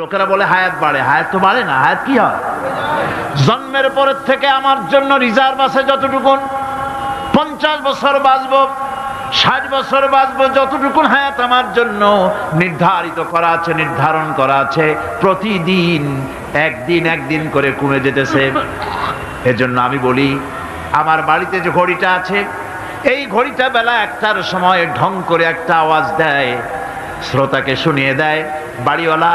লোকেরা বলে, হায়াত বাড়ে। হায়াত তো বাড়ে না, হায়াত কি হয়? জন্মের পরের থেকে আমার জন্য রিজার্ভ আছে যতটুকুন। পঞ্চাশ বছর বাঁচব, ষাট বছর বাঁচব, যতটুকুন হায়াত আমার জন্য নির্ধারিত করা আছে, নির্ধারণ করা আছে। প্রতিদিন, একদিন একদিন করে কমে যেতেছে। এজন্য আমি বলি, আমার বাড়িতে যে ঘড়িটা আছে, এই ঘড়িটা বেলা একটার সময় ঢং করে একটা আওয়াজ দেয়, শ্রোতাকে শুনিয়ে দেয়, বাড়িওয়ালা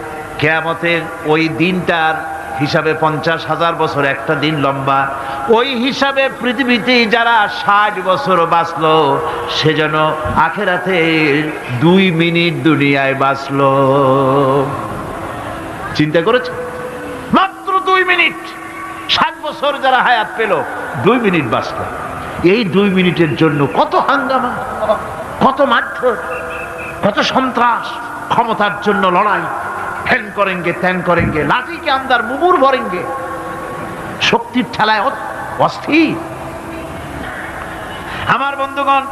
কেয়ামতের ওই দিনটার হিসাবে পঞ্চাশ হাজার বছর একটা দিন লম্বা। ওই হিসাবে পৃথিবীতে যারা ষাট বছর বাঁচলো সেজন্য আখেরাতে দুই মিনিট দুনিয়ায় বাঁচলো। চিন্তা করেছে? মাত্র দুই মিনিট। ষাট বছর যারা হায়াত পেল, দুই মিনিট বাঁচলো। এই দুই মিনিটের জন্য কত হাঙ্গামা, কত মারধর, কত সন্ত্রাস, ক্ষমতার জন্য লড়াই ফ্যান করেঙ্গে ত্যান করেঙ্গে, লাঠিকে আমদার, মুমুর ভরেঙ্গে। শক্তির ঠেলায় অস্থির। আমার বন্ধুগণ,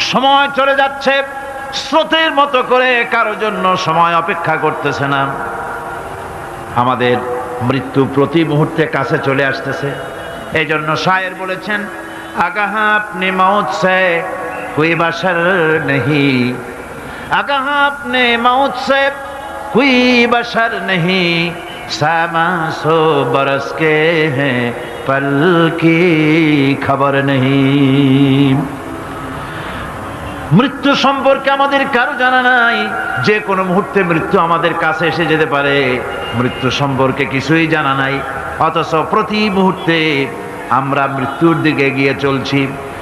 সময় চলে যাচ্ছে, স্রোতের মতো করে কারও জন্য সময় অপেক্ষা করতেছে না। আমাদের মৃত্যু প্রতি মুহূর্তে কাছে চলে আসতেছে। এই জন্য শায়ের বলেছেন, আগাহা আপনি মৌত সে নেহি। আগাহা আপনি সে کوئی بشر نہیں ساما سو برس کے ہیں پل کی خبر نہیں মৃত্যু সম্পর্কে আমাদের কারও জানা নাই, যে কোনো মুহূর্তে মৃত্যু আমাদের কাছে এসে যেতে পারে। মৃত্যু সম্পর্কে কিছুই জানা নাই, অথচ প্রতি মুহূর্তে আমরা মৃত্যুর দিকে এগিয়ে চলছি।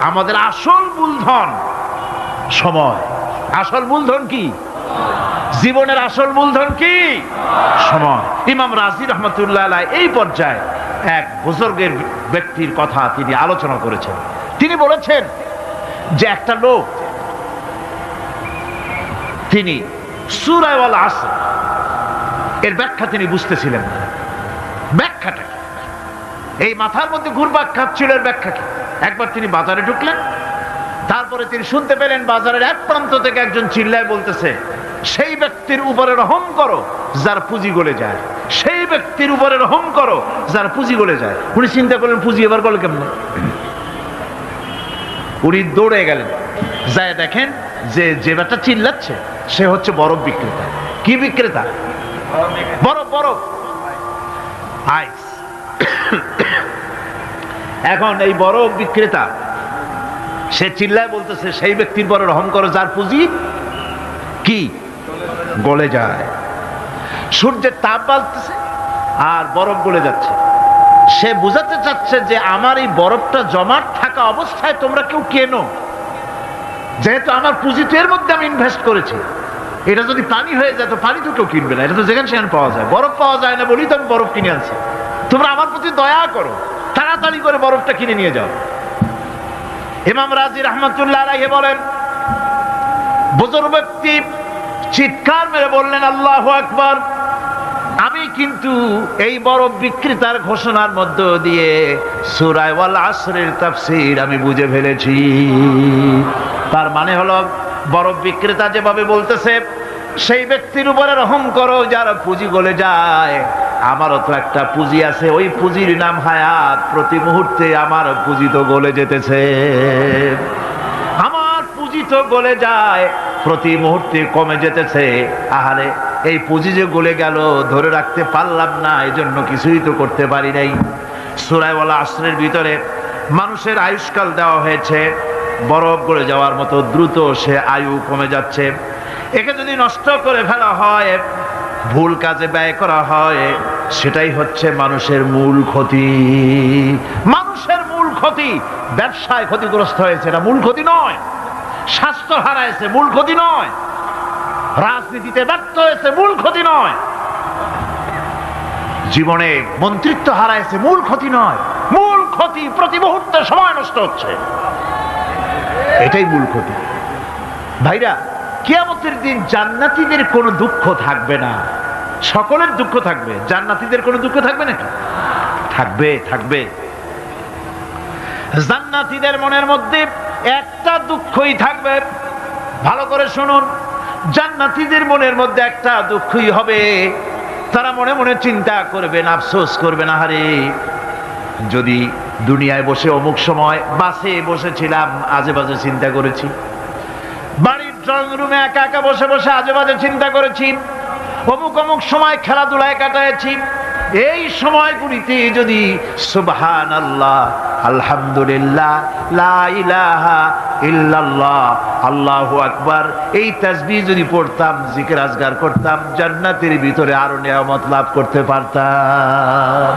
আমাদের আসল মূলধন সময়। আসল মূলধন কি? জীবনের আসল মূলধন কি? সময়। ইমাম রাজি রহমতুল্লাহ এই পর্যায়ে এক বুজুর্গের ব্যক্তির কথা তিনি আলোচনা করেছেন। তিনি বলেছেন যে একটা লোক, তিনি সুরায়ওয়ালা আসর, এর ব্যাখ্যা তিনি বুঝতেছিলেন ব্যাখ্যাটা এই মাথার মধ্যে ঘুরবাক খাচ্ছিল এর ব্যাখ্যা কি? একবার তিনি বাজারে ঢুকলেন, তারপরে তিনি শুনতে পেলেন বাজারের এক প্রান্ত থেকে একজন চিল্লায় বলতেছে, সেই ব্যক্তির উপরে রহম করো, যার পুঁজি গলে যায়। সেই ব্যক্তির উপরে রহম করো, যার পুঁজি গলে যায়। উনি চিন্তা করলেন, পুঁজি এবার গলে কেমন? উনি দৌড়ে গেলেন। যায় দেখেন যে যে বেটা চিল্লাচ্ছে, সে হচ্ছে বরফ বিক্রেতা। কি বিক্রেতা? বরফ বরফ। আইস। এখন এই বরফ বিক্রেতা, সে চিল্লায় বলতেছে, সেই ব্যক্তির বড় রহম করো, যার পুঁজি কি? গলে যায়। সূর্যের তাপ বাড়তেছে আর বরফ গলে যাচ্ছে। সে বুঝাতে চাচ্ছে যে আমার এই বরফটা জমাট থাকা অবস্থায় তোমরা কেউ কেনো? যেহেতু আমার পুঁজি তো এর মধ্যে আমি ইনভেস্ট করেছি। এটা যদি পানি হয়ে যায়, তো পানি তো কেউ কিনবে না। এটা তো যেখানে সেখানে পাওয়া যায়। বরফ পাওয়া যায় না বলেই তো আমি বরফ কিনে আনছি। তোমরা আমার প্রতি দয়া করো। তাড়াতাড়ি করে বরফটা কিনে নিয়ে যাও। ইমাম রাজি রহমতুল্লাহ বলেন, বুজুর্গ ব্যক্তি চিৎকার মেরে বললেন, আল্লাহ আকবার, আমি কিন্তু এই বরফ বিক্রেতার ঘোষণার মধ্য দিয়ে সুরায় ওয়াল আসরের তাফসীর আমি বুঝে ফেলেছি। তার মানে হলো, বরফ বিক্রেতা যেভাবে বলতেছে, সেই ব্যক্তির উপরে রহম করো, যার পুঁজি গলে যায় আমারও তো একটা পুঁজি আছে, ওই পুঁজির নাম হায়াত। প্রতি মুহূর্তে আমার পুঁজি তো গলে যেতেছে। আমার পুঁজি তো গলে যায়, প্রতি মুহূর্তে কমে যেতেছে। আহারে, এই পুঁজি যে গলে গেল, ধরে রাখতে পারলাম না এই জন্য কিছুই তো করতে পারি নাই। সুরাইওয়ালা আশ্রের ভিতরে মানুষের আয়ুষ্কাল দেওয়া হয়েছে। বরফ গড়ে যাওয়ার মতো দ্রুত সে আয়ু কমে যাচ্ছে। একে যদি নষ্ট করে ফেলা হয়, ভুল কাজে ব্যয় করা হয় সেটাই হচ্ছে মানুষের মূল ক্ষতি। মানুষের মূল ক্ষতি ব্যবসায় ক্ষতিগ্রস্ত হয়েছে, এটা মূল ক্ষতি নয়। স্বাস্থ্য হারাইছে, মূল ক্ষতি নয়। রাজনীতিতে ব্যর্থ হয়েছে, মূল ক্ষতি নয়। জীবনে মন্ত্রিত্ব হারাইছে, মূল ক্ষতি নয়। মূল ক্ষতি প্রতি মুহূর্তে সময় নষ্ট হচ্ছে। এটাই মূল ক্ষতি। ভাইরা, কিয়ামতের দিন জান্নাতিদের কোনো দুঃখ থাকবে না। সকলের দুঃখ থাকবে, জান্নাতিদের কোনো দুঃখ থাকবে নাকি থাকবে থাকবে। জান্নাতীদের মনের মধ্যে একটা দুঃখই থাকবে। ভালো করে শুনুন, জান্নাতীদের মনের মধ্যে একটা দুঃখই হবে। তারা মনে মনে চিন্তা করবে করবেন আফসোস করবেন আহারে যদি দুনিয়ায় বসে অমুক সময় বাসে বসেছিলাম আজে বাজে চিন্তা করেছি। বাড়ির ড্রয়িং রুমে একা একা বসে বসে আজে বাজে চিন্তা করেছি। অমুক অমুক সময় খেলাধুলায় কাটাইছি এই সময়গুলিতে যদি সুবহান আল্লাহ আলহামদুলিল্লাহ, লা ইলাহা ইল্লাল্লাহ, আল্লাহু আকবার, এই তাসবিহ যদি পড়তাম, জিকির আজগার করতাম, জান্নাতের ভিতরে আরও নিয়ামত লাভ করতে পারতাম।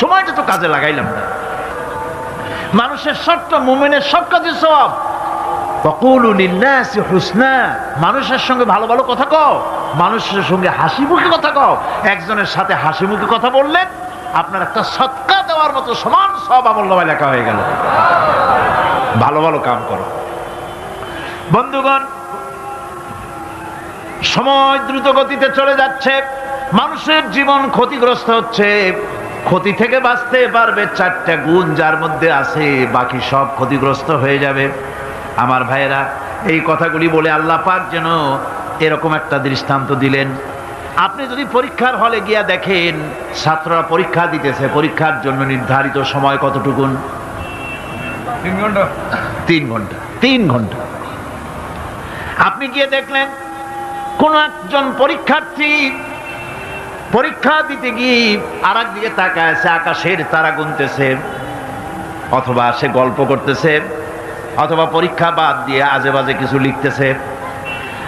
সময়টা তো কাজে লাগাইলাম না। মানুষের সবটা মুমিনের সব কাজে সব মানুষের সঙ্গে ভালো ভালো কথা কও। মানুষের সঙ্গে হাসি মুখে কথা কও। একজনের সাথে হাসি মুখে কথা বললেন আপনার একটা সৎকা দেওয়ার মতো সমান সব আমল নামায় লেখা হয়ে গেল। ভালো ভালো কাম করো। বন্ধুগণ, সময় দ্রুত গতিতে চলে যাচ্ছে। মানুষের জীবন ক্ষতিগ্রস্ত হচ্ছে। ক্ষতি থেকে বাঁচতে পারবে চারটা গুণ যার মধ্যে আছে, বাকি সব ক্ষতিগ্রস্ত হয়ে যাবে। আমার ভাইয়েরা, এই কথাগুলি বলে আল্লাহ পাক যেন এরকম একটা দৃষ্টান্ত দিলেন। আপনি যদি পরীক্ষার হলে গিয়া দেখেন ছাত্ররা পরীক্ষা দিতেছে পরীক্ষার জন্য নির্ধারিত সময় কতটুকুন? তিন ঘণ্টা। তিন ঘণ্টা তিন ঘণ্টা। আপনি গিয়ে দেখলেন কোন একজন পরীক্ষার্থী পরীক্ষা দিতে গিয়ে আর দিকে তাকায় সে আকাশের তারা গুনতেছে অথবা সে গল্প করতেছে অথবা পরীক্ষা বাদ দিয়ে আজে বাজে কিছু লিখতেছে।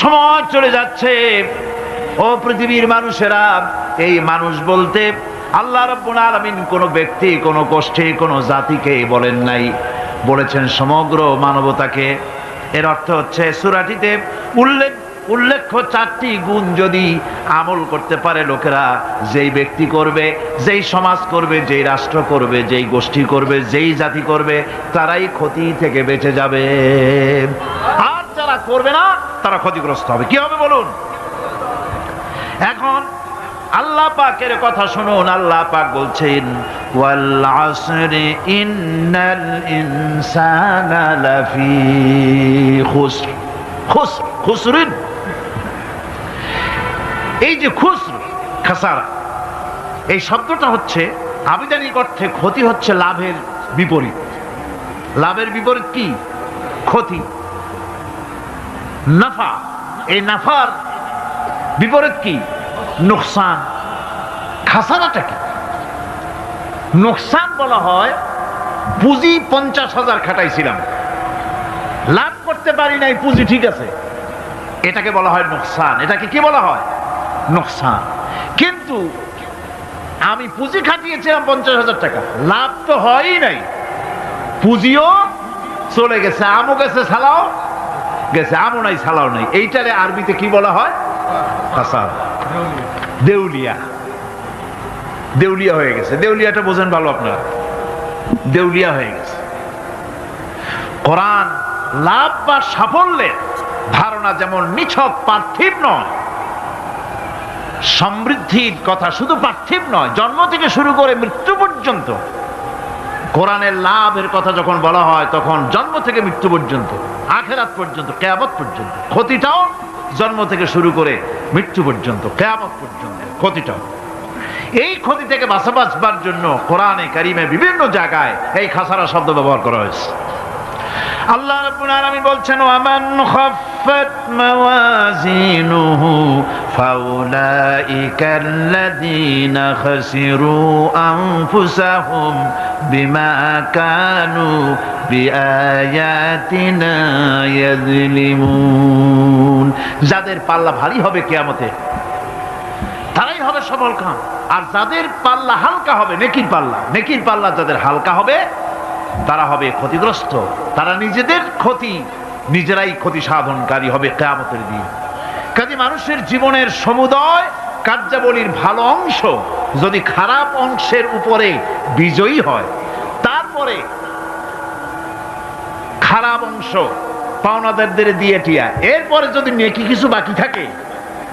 সময় চলে যাচ্ছে। ও পৃথিবীর মানুষেরা, এই মানুষ বলতে আল্লাহ রব্বুল আলামিন কোন ব্যক্তি, কোন গোষ্ঠী, কোন জাতিকে বলেন নাই। বলেছেন সমগ্র মানবতাকে। এর অর্থ হচ্ছে সুরাটিতে উল্লেখ, উল্লেখ্য চারটি গুণ যদি আমল করতে পারে লোকেরা, যেই ব্যক্তি করবে, যেই সমাজ করবে, যেই রাষ্ট্র করবে, যেই গোষ্ঠী করবে, যেই জাতি করবে, তারাই ক্ষতি থেকে বেঁচে যাবে। করবে না, তারা ক্ষতিগ্রস্ত হবে। কি হবে বলুন? এখন আল্লাহ পাকের কথা শুনুন, আল্লাহ পাক বলছেন এই যে খুসর, খাসারা, এই শব্দটা হচ্ছে আবিধানিক অর্থে ক্ষতি হচ্ছে লাভের বিপরীত। লাভের বিপরীত কি? ক্ষতি। নাফা। এই নাফার বিপরীত কি? নোকসান। খাসারাটা কি? নোকসান বলা হয়, পুঁজি পঞ্চাশ হাজার খাটাইছিলাম। লাভ করতে পারি নাই, পুঁজি ঠিক আছে। এটাকে বলা হয় নোকসান। এটাকে কি বলা হয়? নোকসান। কিন্তু আমি পুঁজি খাটিয়েছিলাম পঞ্চাশ হাজার টাকা। লাভ তো হয়ই নাই। পুঁজিও চলে গেছে, আমও গেছে, সালাও গেছে, আমও নাই সালাও নাই। এইটারে আরবিতে কি বলা হয়? দেউলিয়া। দেউলিয়া হয়ে গেছে। দেউলিয়াটা বোঝেন ভালো আপনারা। দেউলিয়া হয়ে গেছে। কোরআন লাভ বা সাফল্যের ধারণা যেমন নিছক, পার্থিব নয়, সমৃদ্ধির কথা শুধু পার্থিব নয়, জন্ম থেকে শুরু করে মৃত্যু পর্যন্ত কোরআনের লাভের কথা যখন বলা হয়, তখন জন্ম থেকে মৃত্যু পর্যন্ত, আখেরাত পর্যন্ত কেয়াবত পর্যন্ত, ক্ষতিটাও জন্ম থেকে শুরু করে মৃত্যু পর্যন্ত কেয়াবত পর্যন্ত, ক্ষতিটাও। এই ক্ষতি থেকে বাঁচা বাঁচবার জন্য কোরআনে কারিমে বিভিন্ন জায়গায় এই খাসারা শব্দ ব্যবহার করা হয়েছে। আল্লাহ আলামিন বলছেন আনফুসাহুম বিমা কানু যাদের পাল্লা ভারী হবে কিয়ামতে, তারাই হবে সফল খান আর যাদের পাল্লা হালকা হবে, নেকির পাল্লা। নেকির পাল্লা যাদের হালকা হবে তারা হবে ক্ষতিগ্রস্ত, তারা নিজেদের ক্ষতি, নিজেরাই ক্ষতি সাধনকারী হবে কেয়ামতের দিন। কাজে মানুষের জীবনের সমুদয় কার্যাবলীর ভালো অংশ যদি খারাপ অংশের উপরে বিজয়ী হয়, তারপরে খারাপ অংশ পাওনাদারদের দিয়ে টিয়া। এরপরে যদি নেকি কিছু বাকি থাকে,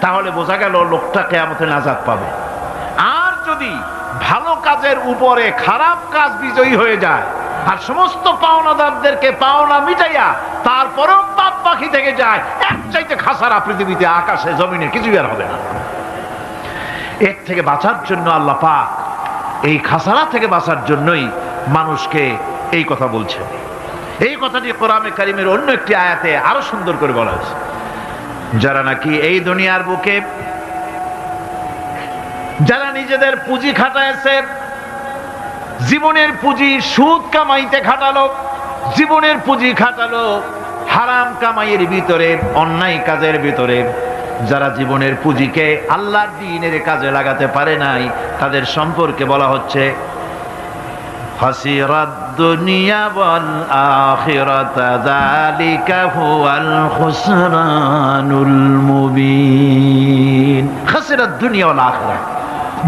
তাহলে বোঝা গেল লোকটা কেয়ামতে নাজাদ পাবে। আর যদি ভালো কাজের উপরে খারাপ কাজ বিজয়ী হয়ে যায় আর সমস্ত পাওনাদারদেরকে পাওনা মিটাইয়া তারপরেও পাপ পাখি থেকে যায় এক চাইতে খাসারা পৃথিবীতে আকাশে, জমিনে কিছুই আর হবে না। এর থেকে বাঁচার জন্য আল্লাহ পাক এই খাসারা থেকে বাঁচার জন্যই মানুষকে এই কথা বলছে এই কথাটি কোরআনে কারিমের অন্য একটি আয়াতে আরও সুন্দর করে বলা হয়েছে। যারা নাকি এই দুনিয়ার বুকে, যারা নিজেদের পুঁজি খাটাইছে জীবনের পুঁজি সুদ কামাইতে খাটালো, জীবনের পুঁজি খাটালো, হারাম কামাইয়ের ভিতরে, অন্যায় কাজের ভিতরে। যারা জীবনের পুঁজিকে আল্লাহর দিনের কাজে লাগাতে পারে নাই, তাদের সম্পর্কে বলা হচ্ছে দুনিয়া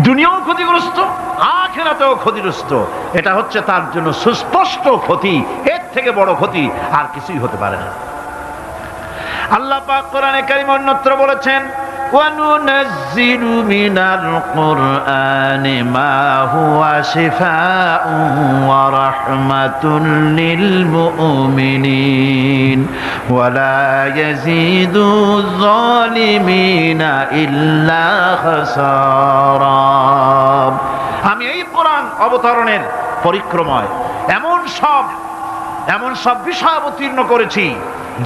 দুনিয়াও ক্ষতিগ্রস্ত, আখেরাতেও ক্ষতিগ্রস্ত। এটা হচ্ছে তার জন্য সুস্পষ্ট ক্ষতি, এর থেকে বড় ক্ষতি আর কিছুই হতে পারে না। আল্লাহ পাক কোরআনে কারিম অন্যত্র বলেছেন وننزل من القرآن ما هو شفاء ورحمة للمؤمنين ولا يزيد الظالمين إلا خسارا আমি এই কোরআন অবতরণের পরিক্রমায় এমন সব এমন সব বিষয় অবতীর্ণ করেছি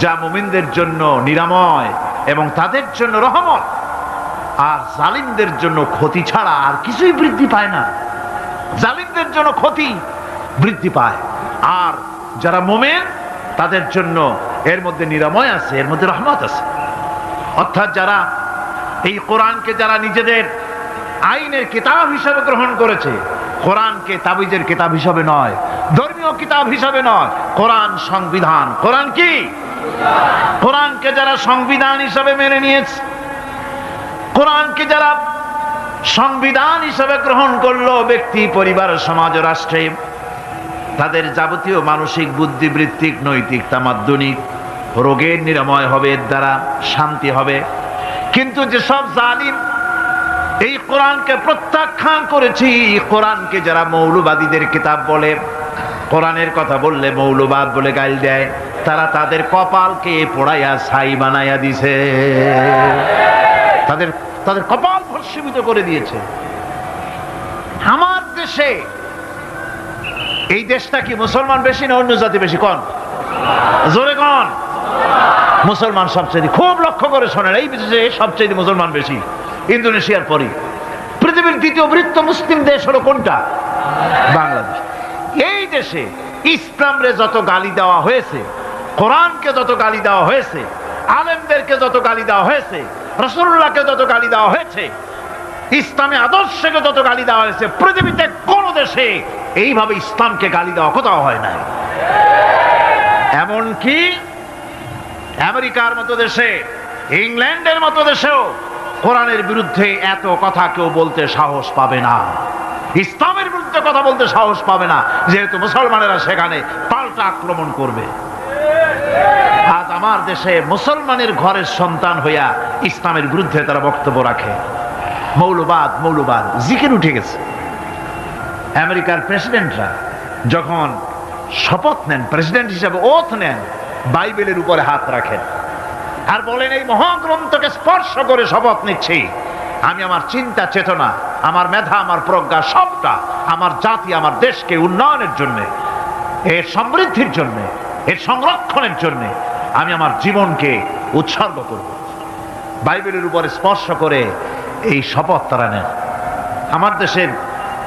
যা মুমিনদের জন্য নিরাময় এবং তাদের জন্য রহমত। আর জালিমদের জন্য ক্ষতি ছাড়া আর কিছুই বৃদ্ধি পায় না। জালিমদের জন্য ক্ষতি বৃদ্ধি পায়। আর যারা মোমেন, তাদের জন্য এর মধ্যে নিরাময় আছে, এর মধ্যে রহমত আছে। অর্থাৎ যারা এই কোরআনকে যারা নিজেদের আইনের কিতাব হিসাবে গ্রহণ করেছে, কোরআনকে তাবিজের কিতাব হিসাবে নয়, ধর্মীয় কিতাব হিসাবে নয়, কোরআন সংবিধান। কোরআন কি? কোরআনকে যারা সংবিধান হিসাবে মেনে নিয়েছে, কোরআনকে যারা সংবিধান হিসাবে গ্রহণ করল, ব্যক্তি, পরিবার, সমাজ, রাষ্ট্রে, তাদের যাবতীয় মানসিক বুদ্ধিবৃত্তিক নৈতিক, তামাদ্দনিক, রোগের নিরাময় হবে, এর দ্বারা শান্তি হবে। কিন্তু যেসব জালিম এই কোরআনকে প্রত্যাখ্যান করেছি কোরআনকে যারা মৌলবাদীদের কিতাব বলে কোরআনের কথা বললে মৌলবাদ বলে গাইল দেয়। তারা তাদের কপালকে পোড়াইয়া ছাই বানাইয়া দিছে। তাদের তাদের কপাল ভস্মীভূত করে দিয়েছে। আমার দেশে এই দেশটা কি মুসলমান বেশি না অন্য জাতি বেশি? কন? জোরে কন? মুসলমান সবচেয়ে খুব লক্ষ্য করে শোনেন, এই দেশে সবচেয়ে মুসলমান বেশি। ইন্দোনেশিয়ার পরই। পৃথিবীর দ্বিতীয় বৃত্ত মুসলিম দেশ হলো কোনটা? বাংলাদেশ। এই দেশে ইসলামরে যত গালি দেওয়া হয়েছে, কোরআনকে যত গালি দেওয়া হয়েছে, আলেমদেরকে যত গালি দেওয়া হয়েছে রসুল্লাহকে যত গালি দেওয়া হয়েছে, ইসলামী আদর্শকে যত গালি দেওয়া হয়েছে, পৃথিবীতে কোন দেশে এইভাবে ইসলামকে গালি দেওয়া কোথাও হয় নাই। এমনকি আমেরিকার মতো দেশে, ইংল্যান্ডের মতো দেশেও কোরআনের বিরুদ্ধে এত কথা কেউ বলতে সাহস পাবে না। ইসলামের বিরুদ্ধে কথা বলতে সাহস পাবে না। যেহেতু মুসলমানেরা সেখানে পাল্টা আক্রমণ করবে। আজ আমার দেশে মুসলমানের ঘরের সন্তান হইয়া ইসলামের বিরুদ্ধে তারা বক্তব্য রাখে। মৌলবাদ মৌলবাদ, জিকের উঠে গেছে। আমেরিকার প্রেসিডেন্টরা যখন শপথ নেন, প্রেসিডেন্ট হিসাবে ওথ নেন, বাইবেলের উপরে হাত রাখেন। আর বলেন, এই মহাগ্রন্থকে স্পর্শ করে শপথ নিচ্ছি। আমি আমার চিন্তা, চেতনা, আমার মেধা, আমার প্রজ্ঞা সবটা আমার জাতি, আমার দেশকে উন্নয়নের জন্যে এর সমৃদ্ধির জন্য এর সংরক্ষণের জন্য আমি আমার জীবনকে উৎসর্গ করব। বাইবেলের উপরে স্পর্শ করে এই শপথ তারা নেন। আমার দেশের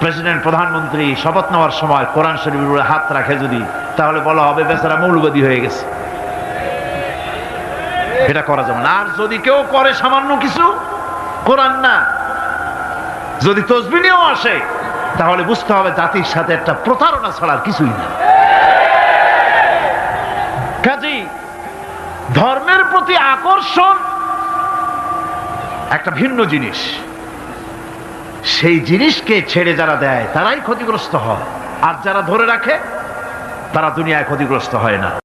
প্রেসিডেন্ট, প্রধানমন্ত্রী শপথ নেওয়ার সময় কোরআন শরীফের উপরে হাত রাখে যদি, তাহলে বলা হবে, বেচারা মৌলবাদী হয়ে গেছে। এটা করা যাবে না। আর যদি কেউ করে সামান্য কিছু, কোরআন না। যদি তসবিনেও আসে তাহলে বুঝতে হবে জাতির সাথে একটা প্রতারণা ছাড়ার কিছুই না। কাজী ধর্মের প্রতি আকর্ষণ একটা ভিন্ন জিনিস। সেই জিনিসকে ছেড়ে যারা দেয়, তারাই ক্ষতিগ্রস্ত হয়। আর যারা ধরে রাখে, তারা দুনিয়ায় ক্ষতিগ্রস্ত হয় না।